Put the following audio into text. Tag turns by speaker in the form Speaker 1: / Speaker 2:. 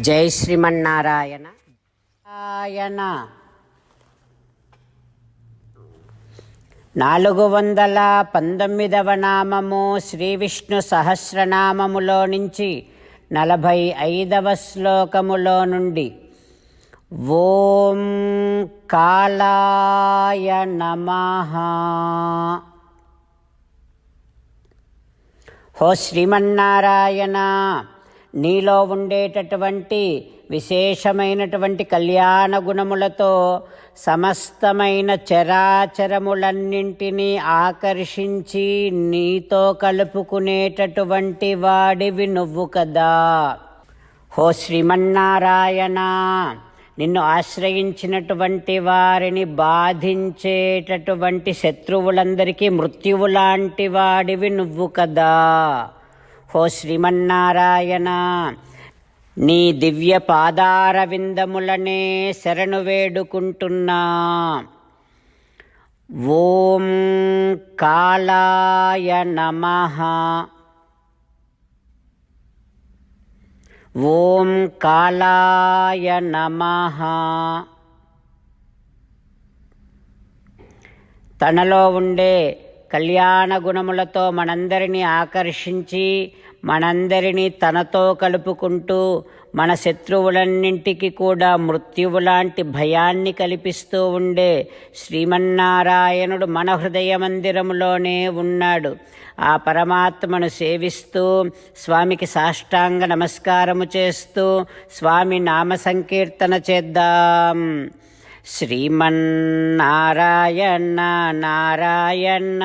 Speaker 1: జై శ్రీమన్నారాయణ. ఆయన నాలుగు వందల పంతొమ్మిదవ నామము శ్రీ విష్ణు సహస్రనామములో నుంచి నలభై ఐదవ శ్లోకములో నుండి ఓం కాళాయ నమ. హో శ్రీమన్నారాయణ. నీలో ఉండేటటువంటి విశేషమైనటువంటి కళ్యాణ గుణములతో సమస్తమైన చరాచరములన్నింటినీ ఆకర్షించి నీతో కలుపుకునేటటువంటి వాడివి నువ్వు కదా. హో శ్రీమన్నారాయణ నిన్ను ఆశ్రయించినటువంటి వారిని బాధించేటటువంటి శత్రువులందరికీ మృత్యువు లాంటి వాడివి నువ్వు కదా. హో శ్రీమన్నారాయణ. నీ దివ్య పాదార విందములనే శరణు వేడుకుంటున్నా. ఓం కాళాయ నమః. ఓం కాళాయ నమః. తనలో ఉండే కళ్యాణ గుణములతో మనందరినీ ఆకర్షించి మనందరినీ తనతో కలుపుకుంటూ మన శత్రువులన్నింటికి కూడా మృత్యువు లాంటి భయాన్ని కల్పిస్తూ ఉండే శ్రీమన్నారాయణుడు మన హృదయ మందిరములోనే ఉన్నాడు. ఆ పరమాత్మను సేవిస్తూ స్వామికి సాష్టాంగ నమస్కారము చేస్తూ స్వామి నామ సంకీర్తన చేద్దాం. శ్రీమన్నారాయణ నారాయణ నారాయణ